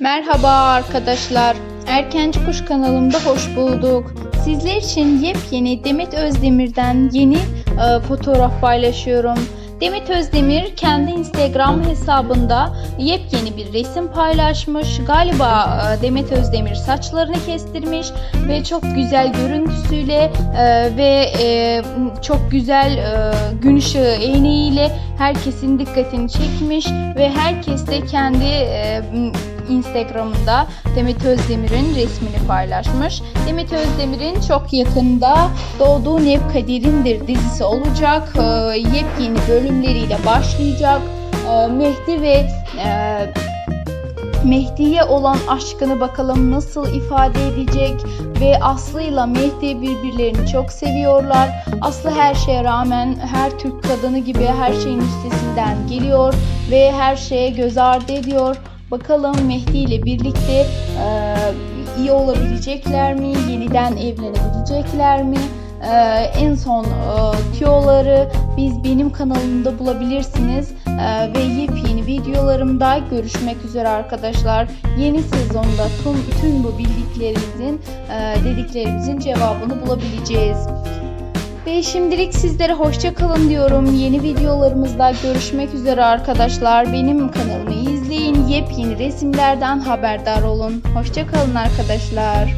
Merhaba arkadaşlar. Erkenci Kuş kanalımda hoş bulduk. Sizler için yepyeni Demet Özdemir'den yeni e, fotoğraf paylaşıyorum. Demet Özdemir kendi Instagram hesabında yepyeni bir resim paylaşmış. Galiba e, Demet Özdemir saçlarını kestirmiş ve çok güzel görüntüsüyle e, ve e, çok güzel gün ışığı eğneğiyle herkesin dikkatini çekmiş ve herkes de kendi Instagram'da Demet Özdemir'in resmini paylaşmış. Demet Özdemir'in çok yakında Doğduğun Ev Kaderimdir dizisi olacak. E, yepyeni bölümleriyle başlayacak. E, Mehdi ve e, Mehdi'ye olan aşkını bakalım nasıl ifade edecek ve Aslı ile Mehdi birbirlerini çok seviyorlar. Aslı her şeye rağmen her Türk kadını gibi her şeyin üstesinden geliyor ve her şeye göz ardı ediyor. Bakalım Mehdi ile birlikte e, iyi olabilecekler mi? Yeniden evlenebilecekler mi? Ee, en son e, tüyoları biz benim kanalımda bulabilirsiniz Ee, ve yepyeni videolarımda görüşmek üzere arkadaşlar. Yeni sezonda tüm, tüm bu bildiklerimizin, e, dediklerimizin cevabını bulabileceğiz. Ve şimdilik sizlere hoşça kalın diyorum. Yeni videolarımızda görüşmek üzere arkadaşlar. Benim kanalımı izleyin. Yepyeni resimlerden haberdar olun. Hoşça kalın arkadaşlar.